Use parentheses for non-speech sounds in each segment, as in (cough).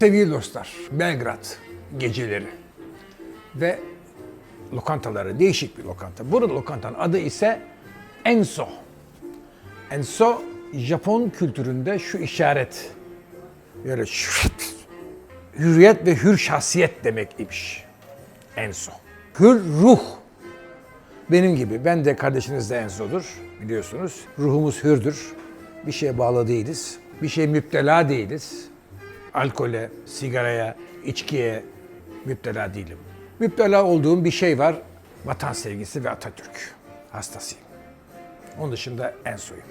Sevgili dostlar, Belgrad geceleri ve lokantaları, değişik bir lokanta. Burada lokantanın adı ise Enso. Enso, Japon kültüründe şu işaret, şut, hürriyet ve hür şahsiyet demek imiş. Enso. Hür ruh. Benim gibi, ben de kardeşiniz de Enso'dur biliyorsunuz. Ruhumuz hürdür. Bir şeye bağlı değiliz. Bir şeye müptela değiliz. Alkole, sigaraya, içkiye müptela değilim. Müptela olduğum bir şey var. Vatan sevgisi ve Atatürk hastasıyım. Onun dışında Enso'yum.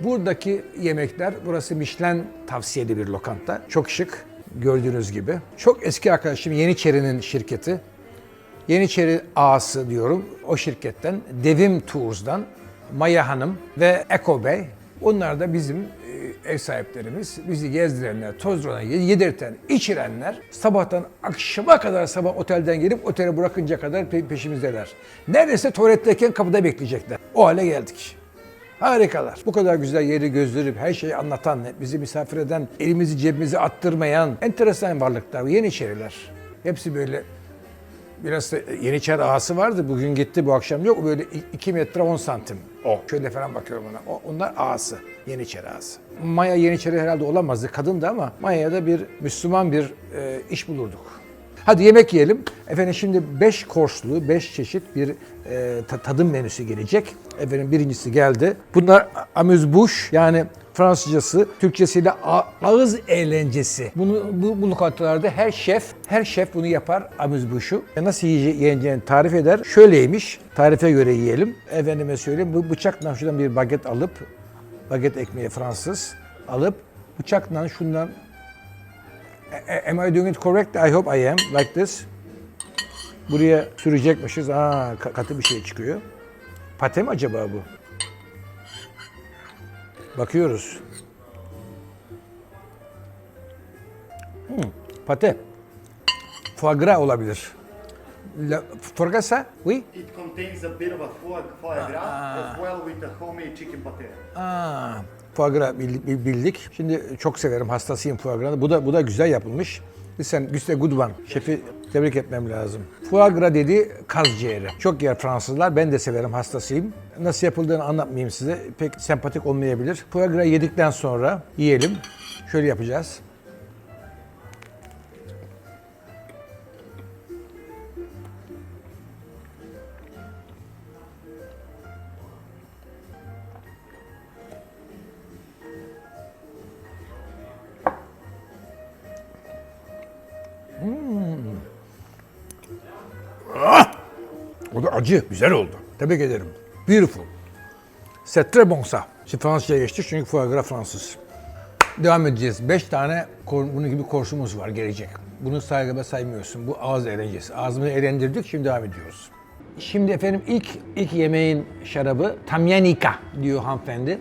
Buradaki yemekler, burası Michelin tavsiyeli bir lokanta. Çok şık, gördüğünüz gibi. Çok eski arkadaşım Yeniçeri'nin şirketi. Yeniçeri ağası diyorum o şirketten, Devim Tours'dan Maya Hanım ve Eko Bey. Onlar da bizim ev sahiplerimiz. Bizi gezdirenler, tozduran, yedirten, içirenler. Sabahtan akşama kadar sabah otelden gelip otele bırakınca kadar pe- peşimizdeler. Neredeyse tuvaletteyken kapıda bekleyecekler. O hale geldik. Harikalar. Bu kadar güzel yeri gözlerip her şeyi anlatan, bizi misafir eden, elimizi cebimize attırmayan enteresan varlıklar, Yeniçeriler. Hepsi böyle Biraz da Yeniçer ağası vardı. Bugün gitti bu akşam yok. Böyle 2 metre 10 santim. O. Şöyle falan bakıyorum ona. O, onlar ağası. Yeniçer ağası. Maya Yeniçeri herhalde olamazdı. Kadındı ama Maya'ya da bir Müslüman bir e, iş bulurduk. Hadi yemek yiyelim. Efendim şimdi 5 korslu, 5 çeşit bir e, ta- tadım menüsü gelecek. Efendim birincisi geldi. Bunlar amuse-bouche yani Fransızcası, Türkçesiyle ağız eğlencesi. Bunu bu, bu lokantalarda her şef, her şef bunu yapar amuse-bouche'u. E, Nasıl yiyece- yeneceğini tarif eder. Şöyleymiş. Tarife göre yiyelim. Efendime söyleyeyim bu bıçakla şuradan bir baget alıp baget ekmeği Fransız alıp bıçakla şundan Am I doing it correct? I hope I am. Like this. Buraya sürecekmişiz. Aa, ka- katı bir şey çıkıyor. Pate mi acaba bu? Bakıyoruz. Hmm, pate. Foie gras olabilir. La, foie gras ça? Oui? It contains a bit of a foie, foie gras as well with the homemade chicken pate. Aa, foie gras bil- bil- bildik. Şimdi çok severim, hastasıyım foie. Bu da bu da güzel yapılmış. Güzel good one. Şefi tebrik etmem lazım. Foie gras dediği kaz ciğeri. Çok yer Fransızlar. Ben de severim, hastasıyım. Nasıl yapıldığını anlatmayayım size. Pek sempatik olmayabilir. Foie gras yedikten sonra yiyelim. Şöyle yapacağız. Acı, güzel oldu. Tebrik ederim. Beautiful. C'est très bon ça. Şimdi Fransızca'ya geçtik çünkü foie Fransız. Devam edeceğiz. Beş tane bunun gibi korsumuz var gelecek. Bunu saygıda saymıyorsun. Bu ağız eğlencesi. Ağzımızı eğlendirdik, şimdi devam ediyoruz. Şimdi efendim ilk ilk yemeğin şarabı Tamyanika diyor hanımefendi.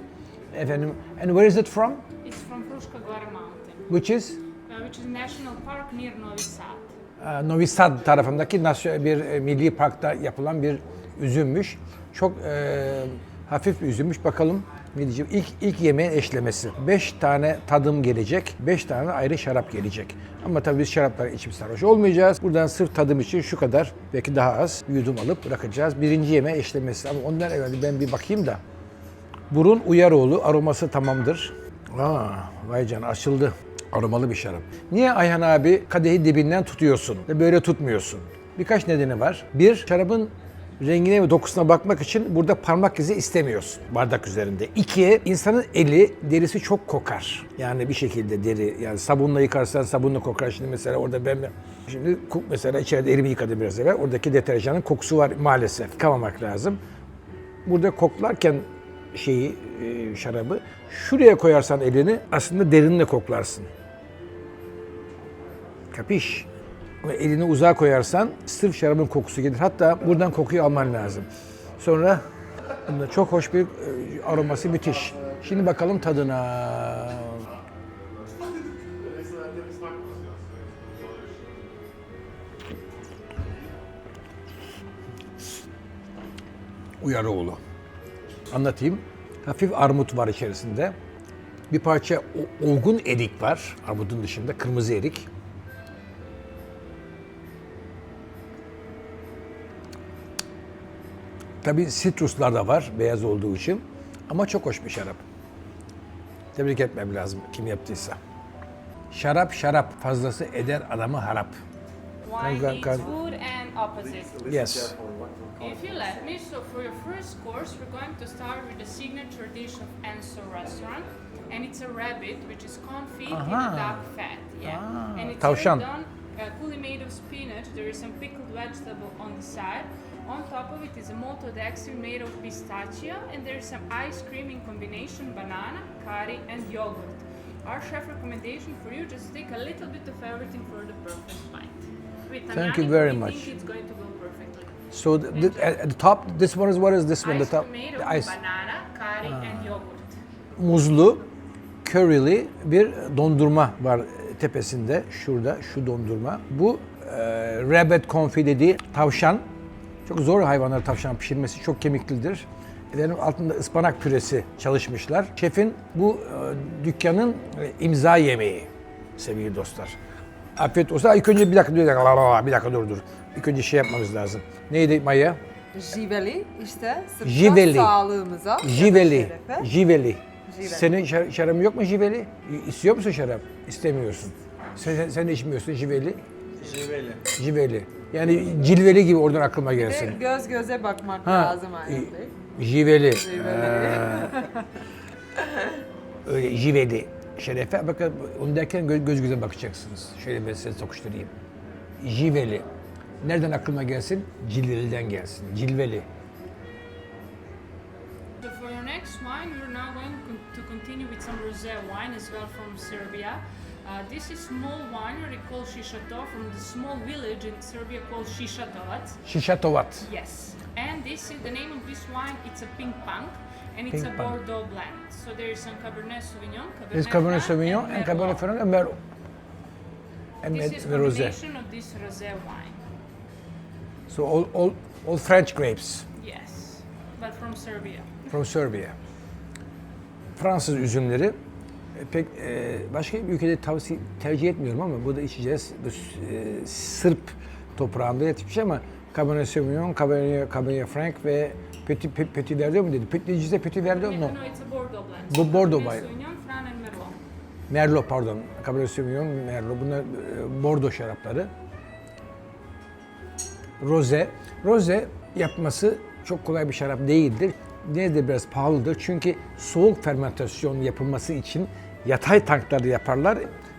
Efendim, and where is it from? It's from Fruška Gora Mountain, Which is? uh, which is national park near Novi Sad. E, Novi Sad tarafındaki bir e, milli parkta yapılan bir üzümmüş. Çok e, hafif bir üzümmüş. Bakalım ne diyeceğim. İlk, ilk yemeğin eşlemesi. 5 tane tadım gelecek. 5 tane ayrı şarap gelecek. Ama tabii biz şarapları içip sarhoş olmayacağız. Buradan sırf tadım için şu kadar belki daha az yudum alıp bırakacağız. Birinci yemeğin eşlemesi. Ama ondan evvel ben bir bakayım da. Burun Uyaroğlu aroması tamamdır. Aa, vay can açıldı. Aromalı bir şarap. Niye Ayhan abi kadehi dibinden tutuyorsun ve böyle tutmuyorsun? Birkaç nedeni var. Bir, şarabın rengine ve dokusuna bakmak için burada parmak izi istemiyorsun bardak üzerinde. İki, insanın eli, derisi çok kokar. Yani bir şekilde deri, yani sabunla yıkarsan sabunla kokar. Şimdi mesela orada ben Şimdi mesela içeride elimi yıkadım biraz evvel. Oradaki deterjanın kokusu var maalesef. Yıkamamak lazım burada koklarken şeyi e, şarabı şuraya koyarsan elini aslında derinle koklarsın. Kapiş? Ama elini uzağa koyarsan sırf şarabın kokusu gelir. Hatta buradan kokuyu alman lazım. Sonra bunda çok hoş bir e, aroması müthiş. Şimdi bakalım tadına. Uyaroğlu. Anlatayım. Hafif armut var içerisinde. Bir parça olgun erik var. Armudun dışında kırmızı erik. Tabii sitruslar da var beyaz olduğu için. Ama çok hoş bir şarap. Tebrik etmem lazım kim yaptıysa. Şarap şarap fazlası eder adamı harap. Wine Can- needs can- food and opposite. Yes. If you let me, so for your first course, we're going to start with the signature dish of Enso restaurant. And it's a rabbit, which is confit in Aha. a duck fat. Yeah. Ah. And it's Tavşan. well done, uh, fully made of spinach. There is some pickled vegetable on the side. On top of it is a maltodextrin made of pistachio, and there's some ice cream in combination banana, curry, and yogurt. Our chef recommendation for you just take a little bit of everything for the perfect bite. With Thank you very much. think it's going to go perfectly. So the, the- at the top, this one is what is this one? The top, made the of ice. banana, curry, and yogurt. Muzlu, curryli bir dondurma var tepesinde. Şurada şu dondurma. Bu e, rabbit confit dediği tavşan. Çok zor hayvanlar tavşan pişirmesi çok kemiklidir. Efendim altında ıspanak püresi çalışmışlar. Şefin bu e, dükkanın e, imza yemeği sevgili dostlar. Afiyet olsun. Ha, İlk önce bir dakika, bir dakika, bir dakika dur dur. İlk önce şey yapmamız lazım. Neydi Maya? Jiveli işte sırttan Jiveli. sağlığımıza. Jiveli. Jiveli. Jiveli. Senin şar- şarabın yok mu jiveli? İstiyor musun şarap? İstemiyorsun. Sen, sen, sen de içmiyorsun jiveli. Jiveli. Jiveli. Yani cilveli gibi oradan aklıma gelsin. de göz göze bakmak Ha, lazım aynı e. Jiveli. Jiveli. Öyle jiveli. Şerefe bakın onu derken göz, göz göze bakacaksınız. Şöyle ben size sokuşturayım. Jiveli. Nereden aklıma gelsin? Cilveli'den gelsin. Cilveli. So for your next wine, we're now going con- to continue with some rosé wine as well from Serbia. Uh, this is small winery called Shishato from the small village in Serbia called Shishatovat. Şişatovat. Yes. And this is the name of this wine. It's a pink punk, and it's Pink a punk. Bordeaux blend. So there is some Cabernet Sauvignon, Cabernet, There's Cabernet Franc, Sauvignon and Cabernet Merlot. Franc and Merlot. And This Med- is ve Rosé. combination of this rosé wine. So all, all, all French grapes Yes, but from Serbia. from Serbia. Fransız üzümleri pek e, başka bir ülkede tavsiye tercih etmiyorum ama burada içeceğiz. Bu, e, Sırp toprağında yetişmiş ama Cabernet Sauvignon, Cabernet, Cabernet Franc ve Petit, Petit, Petit Verdot mu dedi? Petit, say Petit Verdot? Blend. Bu Bordeaux Cabernet. Sauvignon, Franc and Merlot. Merlot pardon. Cabernet Sauvignon, Merlot. Bunlar e, Bordeaux şarapları. Rosé. Rosé yapması çok kolay bir şarap değildir. Yine de biraz pahalıdır. Çünkü soğuk fermentasyon yapılması için yatay tanklarda yaparlar.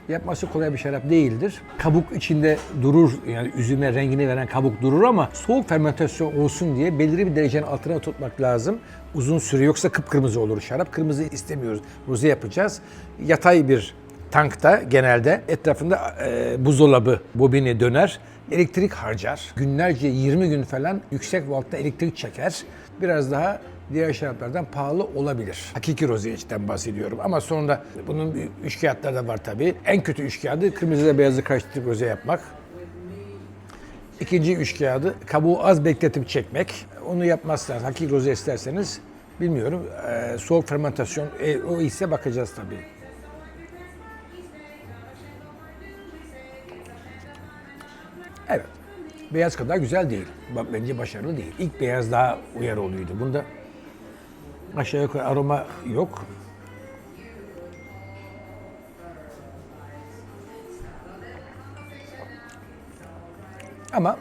Yapması kolay bir şarap değildir. Kabuk içinde durur, yani üzüme rengini veren kabuk durur ama soğuk fermentasyon olsun diye belirli bir derecenin altına tutmak lazım. Uzun süre yoksa kıpkırmızı olur şarap. Kırmızı istemiyoruz. Roze yapacağız. Yatay bir tankta genelde etrafında e, buzdolabı bobini döner. Elektrik harcar. Günlerce 20 gün falan yüksek voltta elektrik çeker. Biraz daha diğer şaraplardan pahalı olabilir. Hakiki rozeyeçten bahsediyorum ama sonra bunun üç kağıtları da var tabii. En kötü üç kağıdı kırmızı beyazı karıştırıp roze yapmak. İkinci üç kağıdı kabuğu az bekletip çekmek. Onu yapmazsanız, hakiki roze isterseniz bilmiyorum. e, soğuk fermentasyon e, o ise bakacağız tabii. Evet. Beyaz kadar güzel değil. Bence başarılı değil. İlk beyaz daha uyarı oluyordu. Bunda aşağı yukarı aroma yok. Ama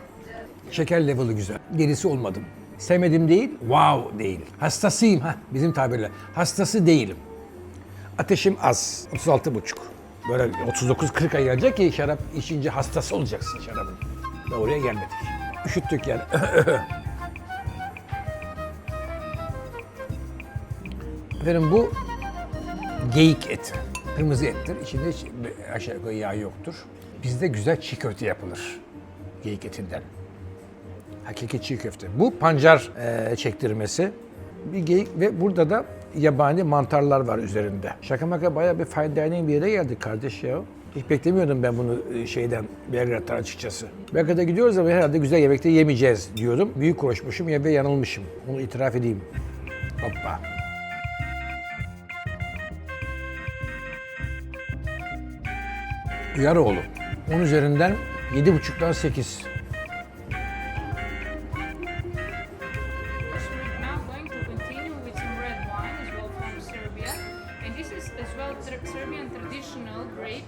şeker level'ı güzel. Gerisi olmadım. Sevmedim değil, wow değil. Hastasıyım ha bizim tabirle. Hastası değilim. Ateşim az. 36 buçuk. Böyle 39-40'a gelecek ki şarap içince hastası olacaksın şarabın. Ve oraya gelmedik. Üşüttük yani. (laughs) Efendim bu geyik eti. Kırmızı ettir. İçinde hiç aşağı yukarı yağ yoktur. Bizde güzel çiğ köfte yapılır. Geyik etinden. Hakiki çiğ köfte. Bu pancar eee, çektirmesi. Bir geyik ve burada da yabani mantarlar var üzerinde. Şaka maka bayağı bir fine dining bir yere geldik kardeş ya. Hiç beklemiyordum ben bunu e, şeyden, Belgrad'dan açıkçası. Belgrad'a gidiyoruz ama herhalde güzel yemekte yemeyeceğiz diyordum. Büyük konuşmuşum ya ve yanılmışım. Onu itiraf edeyim. Hoppa.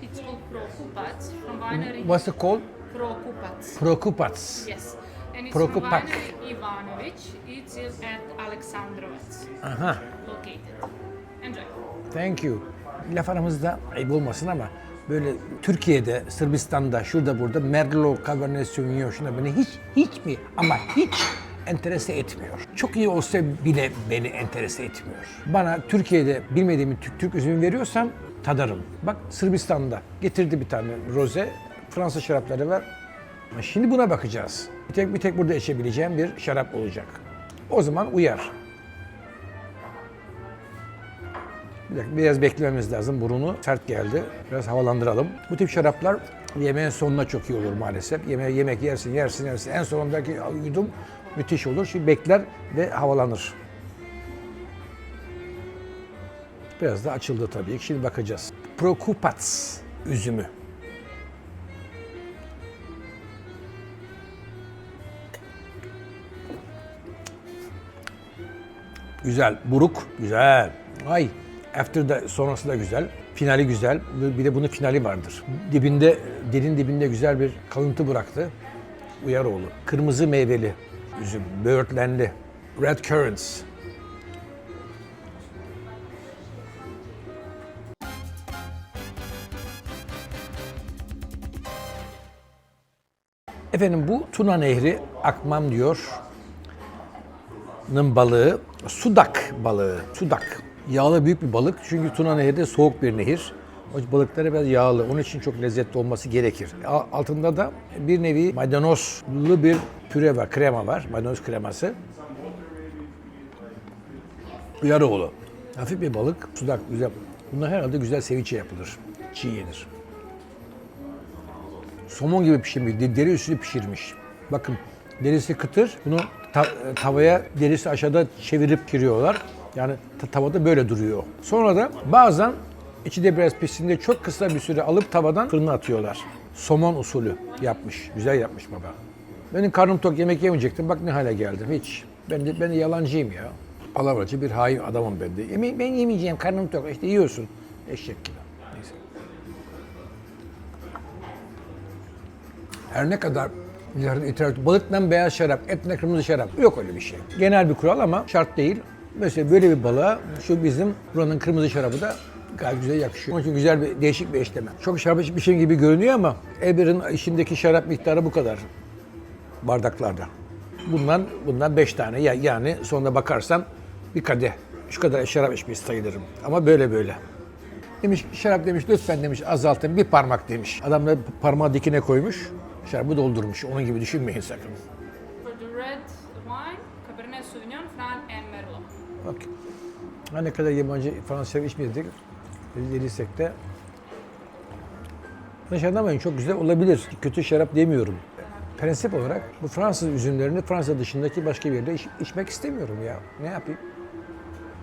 It's called Prokupac from winery What's it called? Prokupac. Prokupats. Yes. And it's winery Ivanovic. It's at Aleksandrovac Aha. located. Enjoy. Thank you. Laf aramızda ayıp olmasın ama böyle Türkiye'de, Sırbistan'da, şurada burada Merlot, Cabernet Sauvignon şuna beni hiç, hiç mi ama hiç enterese etmiyor. Çok iyi olsa bile beni enterese etmiyor. Bana Türkiye'de bilmediğim Türk, Türk üzümü veriyorsan tadarım. Bak Sırbistan'da getirdi bir tane roze, Fransız şarapları var. Şimdi buna bakacağız. Bir tek, bir tek burada içebileceğim bir şarap olacak. O zaman uyar. Biraz beklememiz lazım. Burunu sert geldi. Biraz havalandıralım. Bu tip şaraplar yemeğin sonuna çok iyi olur maalesef. Yemeğe yemek yersin, yersin, yersin. En sonundaki yudum müthiş olur. Şimdi bekler ve havalanır. Biraz da açıldı tabii. Şimdi bakacağız. Prokupats üzümü. Güzel. Buruk. Güzel. Ay. After da sonrası da güzel. Finali güzel. Bir de bunun finali vardır. Dibinde, dilin dibinde güzel bir kalıntı bıraktı. Uyaroğlu. Kırmızı meyveli üzüm. Böğürtlenli. Red currants. Efendim bu Tuna Nehri akmam diyor. Balığı sudak balığı. Sudak. Yağlı büyük bir balık. Çünkü Tuna Nehri de soğuk bir nehir. O balıkları biraz yağlı. Onun için çok lezzetli olması gerekir. Altında da bir nevi maydanozlu bir püre var, krema var. Maydanoz kreması. Yarıoğlu. Hafif bir balık, sudak güzel. Bunlar herhalde güzel seviçe yapılır. Çiğ yenir. Somon gibi pişirmiş, de- deri üstünü pişirmiş. Bakın derisi kıtır, bunu ta- tavaya derisi aşağıda çevirip giriyorlar. Yani ta- tavada böyle duruyor. Sonra da bazen içi de biraz piştiğinde çok kısa bir süre alıp tavadan fırına atıyorlar. Somon usulü yapmış, güzel yapmış baba. Benim karnım tok yemek yemeyecektim, bak ne hale geldim hiç. Ben de, ben de yalancıyım ya. Palavracı bir hain adamım ben de. Yeme- ben yemeyeceğim, karnım tok. İşte yiyorsun. Eşek gibi. Neyse. Her ne kadar balıktan beyaz şarap, etle kırmızı şarap yok öyle bir şey. Genel bir kural ama şart değil. Mesela böyle bir balığa şu bizim buranın kırmızı şarabı da gayet güzel yakışıyor. Onun için güzel bir değişik bir eşleme. Çok şarap bir şey gibi görünüyor ama Eber'in içindeki şarap miktarı bu kadar bardaklarda. Bundan bundan beş tane ya yani sonunda bakarsan bir kadeh şu kadar şarap içmiş sayılırım. Ama böyle böyle. Demiş şarap demiş lütfen demiş azaltın bir parmak demiş. Adam da parmağı dikine koymuş. Şarabı doldurmuş. Onun gibi düşünmeyin sakın. Her ne kadar yabancı Fransız içmedik. Dediysek de Yanlış anlamayın çok güzel olabilir. Kötü şarap demiyorum. Prensip olarak bu Fransız üzümlerini Fransa dışındaki başka bir yerde iç- içmek istemiyorum ya. Ne yapayım?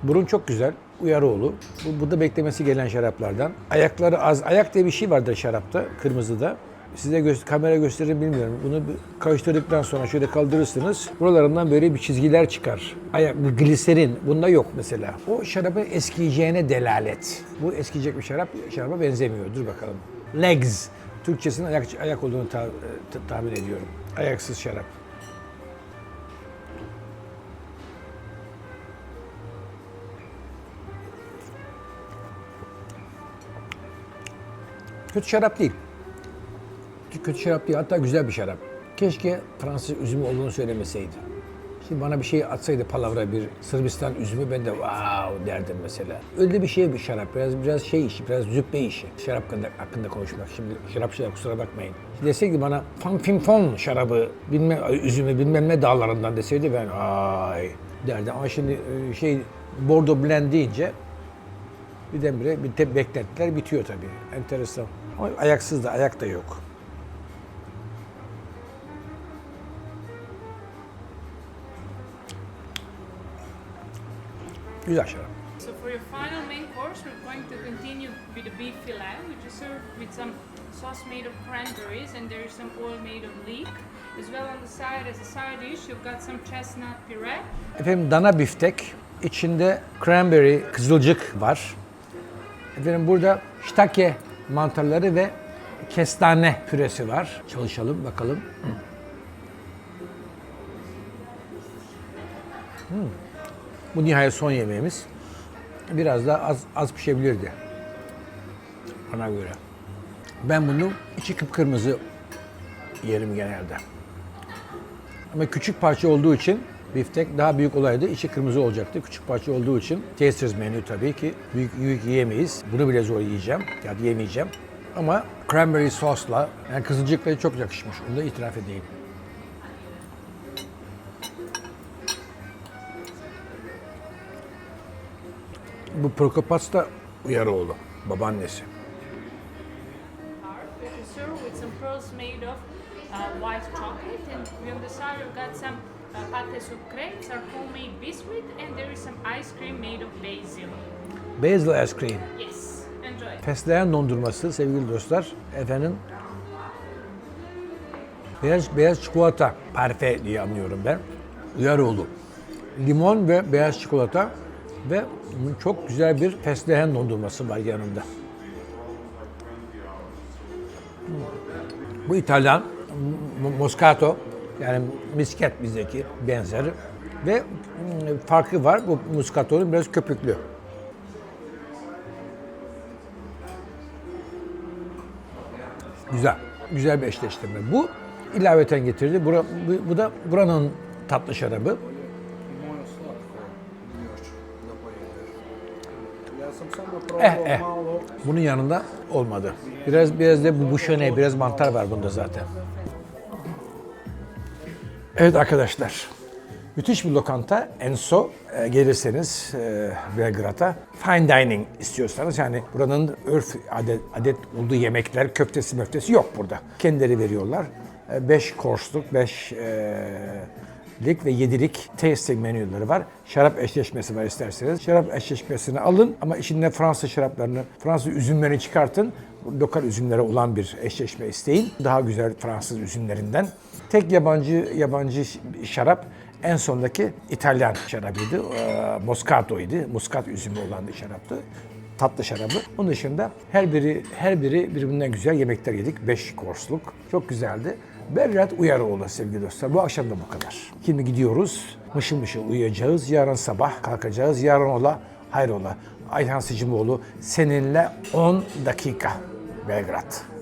Burun çok güzel. Uyaroğlu. Bu burada beklemesi gelen şaraplardan. Ayakları az. Ayak diye bir şey vardır şarapta, kırmızıda. Size gö- kamera gösterir bilmiyorum. Bunu karıştırdıktan sonra şöyle kaldırırsınız. Buralarından böyle bir çizgiler çıkar. Ayak, bu gliserin. Bunda yok mesela. O şarabın eskiyeceğine delalet. Bu eskiyecek bir şarap şaraba benzemiyor. Dur bakalım. Legs. Türkçesinin ayak, ayak olduğunu ta- tahmin ediyorum. Ayaksız şarap. Kötü şarap değil. Kötü şarap değil, hatta güzel bir şarap. Keşke Fransız üzümü olduğunu söylemeseydi. Şimdi bana bir şey atsaydı palavra bir Sırbistan üzümü ben de wow derdim mesela. Öyle bir şey bir şarap. Biraz biraz şey işi, biraz züppe işi. Şarap hakkında, hakkında konuşmak. Şimdi şarapçılar kusura bakmayın. Deseydi bana fan fin fon şarabı bilmem üzümü bilmem ne dağlarından deseydi ben ay derdim. Ama şimdi e, şey Bordeaux Blend deyince birdenbire bir beklentiler bitiyor tabii. Enteresan. Ama ayaksız da ayak da yok. Güzel şarap. So for your final main course, we're going to continue with the beef fillet, which is served with some sauce made of cranberries, and there is some oil made of leek. As well on the side, as a side dish, you've got some chestnut puree. Efendim dana biftek, içinde cranberry, kızılcık var. Efendim burada shiitake mantarları ve kestane püresi var. Çalışalım bakalım. Hmm. Bu nihayet son yemeğimiz. Biraz daha az, az pişebilirdi. Bana göre. Ben bunu içi kıpkırmızı yerim genelde. Ama küçük parça olduğu için biftek daha büyük olaydı. içi kırmızı olacaktı. Küçük parça olduğu için tasters menü tabii ki büyük büyük yiyemeyiz. Bunu bile zor yiyeceğim. Ya da yemeyeceğim. Ama cranberry sosla yani kızılcıkla çok yakışmış. Onu da itiraf edeyim. Bu Prokopats da Uyaroğlu, babaannesi. With some pearls made of uh, white chocolate, and on the side you've got some uh, pâte sucré, it's our homemade biscuit, and there is some ice cream made of basil. Basil ice cream. Yes, enjoy. Fesleğen dondurması sevgili dostlar. Efendim beyaz, beyaz çikolata parfe diye anlıyorum ben. Uyaroğlu. Limon ve beyaz çikolata ve çok güzel bir fesleğen dondurması var yanında. Bu İtalyan Moscato yani misket bizdeki benzeri ve mm, farkı var. Bu Moscato'nun biraz köpüklü. Güzel. Güzel bir eşleştirme. Bu ilaveten getirdi. Bura, bu, bu da buranın tatlı şarabı. Bunun yanında olmadı. Biraz biraz da bu buşone, biraz mantar var bunda zaten. Evet arkadaşlar. Müthiş bir lokanta. Enso e, gelirseniz e, Belgrad'a fine dining istiyorsanız yani buranın örf adet, adet olduğu yemekler köftesi möftesi yok burada. Kendileri veriyorlar. 5 course'luk, 5 lik ve 7'lik tasting menüleri var. Şarap eşleşmesi var isterseniz. Şarap eşleşmesini alın ama içinde Fransız şaraplarını, Fransız üzümlerini çıkartın. Lokal üzümlere olan bir eşleşme isteyin. Daha güzel Fransız üzümlerinden. Tek yabancı yabancı şarap en sondaki İtalyan şarabıydı. Ee, Moscato'ydu. Muskat üzümü olan bir şaraptı. Tatlı şarabı. Onun dışında her biri her biri birbirinden güzel yemekler yedik. 5 korsluk. Çok güzeldi. Belgrad Uyaroğlu sevgili dostlar. Bu akşam da bu kadar. Şimdi gidiyoruz. Mışıl mışıl uyuyacağız. Yarın sabah kalkacağız. Yarın ola hayrola. Ayhan Sicimoğlu seninle 10 dakika Belgrad.